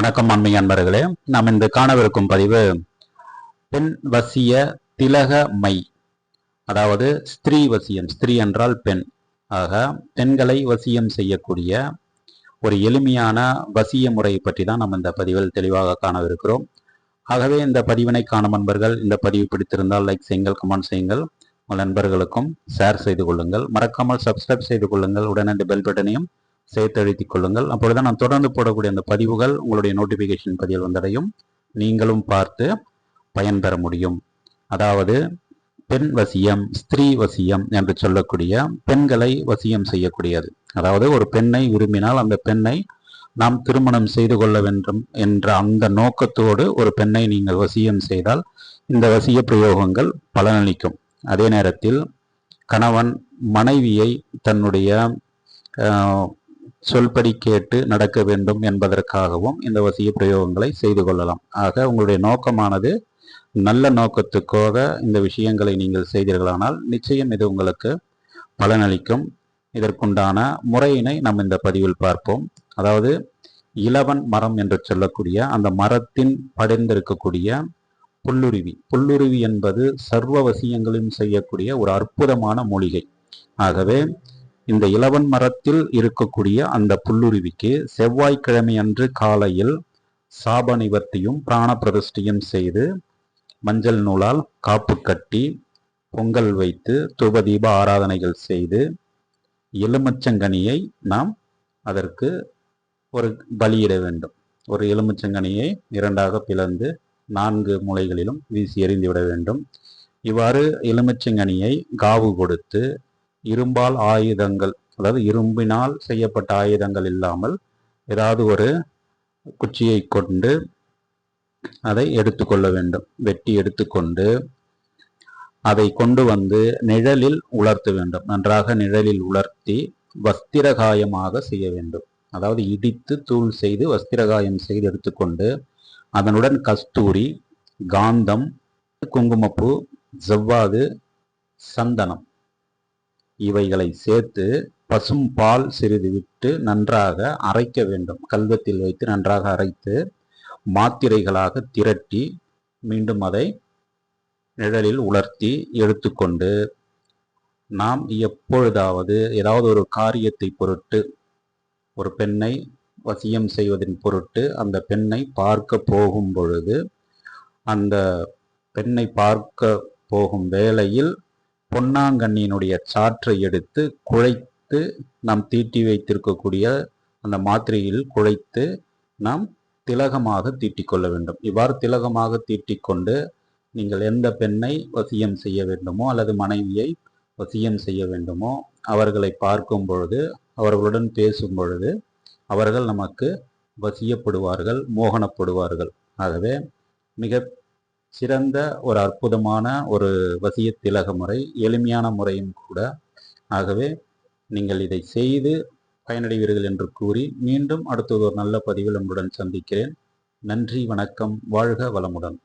வணக்கம் அண்மை அன்பர்களே. நாம் இந்த காணவிருக்கும் பதிவு பெண் வசிய திலக மை. அதாவது ஸ்திரீ வசியம். ஸ்திரீ என்றால் பெண். ஆக பெண்களை வசியம் செய்யக்கூடிய ஒரு எளிமையான வசிய முறை பற்றி தான் நம்ம இந்த பதிவில் தெளிவாக காணவிருக்கிறோம். ஆகவே இந்த பதிவினை காணும் நண்பர்கள் இந்த பதிவு பிடித்திருந்தால் லைக் செய்யுங்கள் கமெண்ட் செய்யுங்கள். உங்கள் நண்பர்களுக்கும் ஷேர் செய்து கொள்ளுங்கள். மறக்காமல் சப்ஸ்கிரைப் செய்து கொள்ளுங்கள். உடனே இந்த பெல் பட்டனையும் சேர்த்தழுத்திக் கொள்ளுங்கள். அப்பொழுது நான் தொடர்ந்து போடக்கூடிய அந்த பதிவுகள் உங்களுடைய நோட்டிபிகேஷன் பதிவில் வந்தடையும். நீங்களும் பார்த்து பயன்பெற முடியும். அதாவது பெண் வசியம் ஸ்திரீ வசியம் என்று சொல்லக்கூடிய பெண்களை வசியம் செய்யக்கூடியது. அதாவது ஒரு பெண்ணை விரும்பினால் அந்த பெண்ணை நாம் திருமணம் செய்து கொள்ள வேண்டும் என்ற அந்த நோக்கத்தோடு ஒரு பெண்ணை நீங்கள் வசியம் செய்தால் இந்த வசிய பிரயோகங்கள் பலனளிக்கும். அதே நேரத்தில் கணவன் மனைவியை தன்னுடைய சொல்படி கேட்டு நடக்க வேண்டும் என்பதற்காகவும் இந்த வசிய பிரயோகங்களை செய்து கொள்ளலாம். ஆக உங்களுடைய நோக்கமானது நல்ல நோக்கத்துக்காக இந்த விஷயங்களை நீங்கள் செய்தீர்களானால் நிச்சயம் இது உங்களுக்கு பலனளிக்கும். இதற்குண்டான முறையினை நாம் இந்த பதிவில் பார்ப்போம். அதாவது இலவன் மரம் என்று சொல்லக்கூடிய அந்த மரத்தின் படைந்திருக்கக்கூடிய புல்லுருவி. புல்லுருவி என்பது சர்வ வசியங்களையும் செய்யக்கூடிய ஒரு அற்புதமான மூலிகை. ஆகவே இந்த இலவன் மரத்தில் இருக்கக்கூடிய அந்த புல்லுருவிக்கு செவ்வாய்க்கிழமை அன்று காலையில் சாப நிவர்த்தியும் பிராண செய்து மஞ்சள் நூலால் காப்பு கட்டி பொங்கல் வைத்து தூபதீப ஆராதனைகள் செய்து எலுமிச்சங்கனியை நாம் அதற்கு ஒரு பலியிட வேண்டும். ஒரு எலுமிச்சங்கனியை இரண்டாக பிளந்து நான்கு மூலைகளிலும் வீசி எறிந்துவிட வேண்டும். இவ்வாறு எலுமிச்சங்கனியை காவு கொடுத்து இரும்பால் ஆயுதங்கள் அதாவது இரும்பினால் செய்யப்பட்ட ஆயுதங்கள் இல்லாமல் ஏதாவது ஒரு குச்சியை கொண்டு அதை எடுத்துக்கொள்ள வேண்டும். வெட்டி எடுத்துக்கொண்டு அதை கொண்டு வந்து நிழலில் உலர்த்த வேண்டும். நன்றாக நிழலில் உலர்த்தி வஸ்திரகாயமாக செய்ய வேண்டும். அதாவது இடித்து தூள் செய்து வஸ்திரகாயம் செய்து எடுத்துக்கொண்டு அதனுடன் கஸ்தூரி காந்தம் குங்குமப்பூ ஜவ்வாது சந்தனம் இவைகளை சேர்த்து பசும் பால் சிறிது விட்டு நன்றாக அரைக்க வேண்டும். கல்வத்தில் வைத்து நன்றாக அரைத்து மாத்திரைகளாக திரட்டி மீண்டும் அதை நிழலில் உலர்த்தி எடுத்துக்கொண்டு நாம் எப்பொழுதாவது ஏதாவது ஒரு காரியத்தை பொருட்டு ஒரு பெண்ணை வசியம் செய்வதன் பொருட்டு அந்த பெண்ணை பார்க்க போகும் பொழுது அந்த பெண்ணை பார்க்க போகும் வேளையில் பொன்னாங்கண்ணியினுடைய சாற்றை எடுத்து குழைத்து நாம் தீட்டி வைத்திருக்கக்கூடிய அந்த மாத்திரையில் குழைத்து நாம் திலகமாக தீட்டி கொள்ள வேண்டும். இவ்வாறு திலகமாக தீட்டிக்கொண்டு நீங்கள் எந்த பெண்ணை வசியம் செய்ய வேண்டுமோ அல்லது மனைவியை வசியம் செய்ய வேண்டுமோ அவர்களை பார்க்கும் பொழுது அவர்களுடன் பேசும் பொழுது அவர்கள் நமக்கு வசியப்படுவார்கள் மோகனப்படுவார்கள். ஆகவே மிக சிறந்த ஒரு அற்புதமான ஒரு வசிய திலக முறை எளிமையான முறையும் கூட. ஆகவே நீங்கள் இதை செய்து பயனடைவீர்கள் என்று கூறி மீண்டும் அடுத்தது ஒரு நல்ல பதிவில் உங்களுடன் சந்திக்கிறேன். நன்றி வணக்கம் வாழ்க வளமுடன்.